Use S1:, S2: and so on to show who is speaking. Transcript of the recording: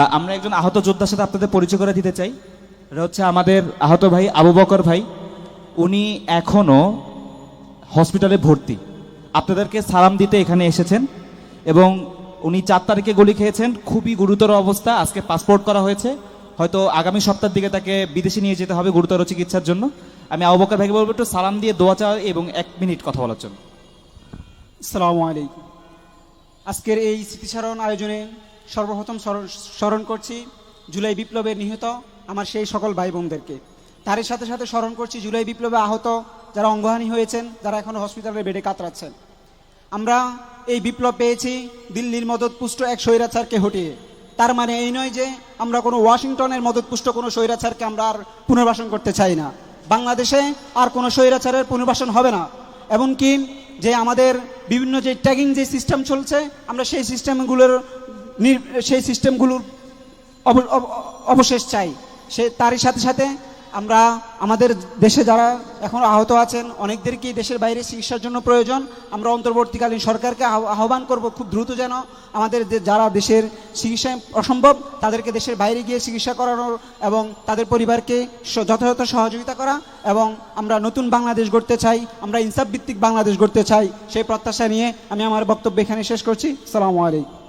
S1: আমরা একজন আহত যোদ্ধার সাথে আপনাদের পরিচয় করে দিতে চাই। এটা হচ্ছে আমাদের আহত ভাই আবু বকর ভাই। উনি এখনও হসপিটালে ভর্তি। আপনাদেরকে সালাম দিতে এখানে এসেছেন এবং উনি চার তারিখে গুলি খেয়েছেন। খুবই গুরুতর অবস্থা। আজকে পাসপোর্ট করা হয়েছে। হয়তো আগামী সপ্তাহের দিকে তাকে বিদেশে নিয়ে যেতে হবে গুরুতর চিকিৎসার জন্য। আমি আবু বকর ভাইকে বলব একটু সালাম দিয়ে দোয়া চাওয়া এবং এক মিনিট কথা বলার জন্য।
S2: আসসালামু আলাইকুম। আজকের এই স্মৃতিচারণ আয়োজনে সর্বপ্রথম স্মরণ- করছি জুলাই বিপ্লবের নিহত আমার সেই সকল ভাই বোনদেরকে তারই সাথে সাথে স্মরণ করছি জুলাই বিপ্লবে আহত যারা অঙ্গহানি হয়েছেন, যারা এখন হসপিটালের বেডে কাতরাচ্ছেন। আমরা এই বিপ্লব পেয়েছি দিল্লির মদতপুষ্ট এক স্বৈরাচারকে হটিয়ে। তার মানে এই নয় যে আমরা কোনো ওয়াশিংটনের মদতপুষ্ট কোনো স্বৈরাচারকে আমরা আর পুনর্বাসন করতে চাই না। বাংলাদেশে আর কোনো স্বৈরাচারের পুনর্বাসন হবে না। এমনকি যে আমাদের বিভিন্ন যে ট্যাগিং যে সিস্টেম চলছে, আমরা সেই সিস্টেমগুলোর সেই সিস্টেমগুলোর অব- অব- অবশেষ চাই। সে, তারই সাথে সাথে আমরা, আমাদের দেশে যারা এখন আহত আছেন, অনেকদেরকেই দেশের বাইরে চিকিৎসার জন্য প্রয়োজন। আমরা অন্তর্বর্তীকালীন সরকারকে আহ্বান করব খুব দ্রুত যেন আমাদের যারা দেশের চিকিৎসা অসম্ভব, তাদেরকে দেশের বাইরে গিয়ে চিকিৎসা করানোর এবং তাদের পরিবারকে যথাযথ সহযোগিতা করা এবং আমরা নতুন বাংলাদেশ গড়তে চাই, আমরা ইনসাফ ভিত্তিক বাংলাদেশ গড়তে চাই, সেই প্রত্যাশা নিয়ে আমি আমার বক্তব্য এখানে শেষ করছি। সালামু আলাইকুম।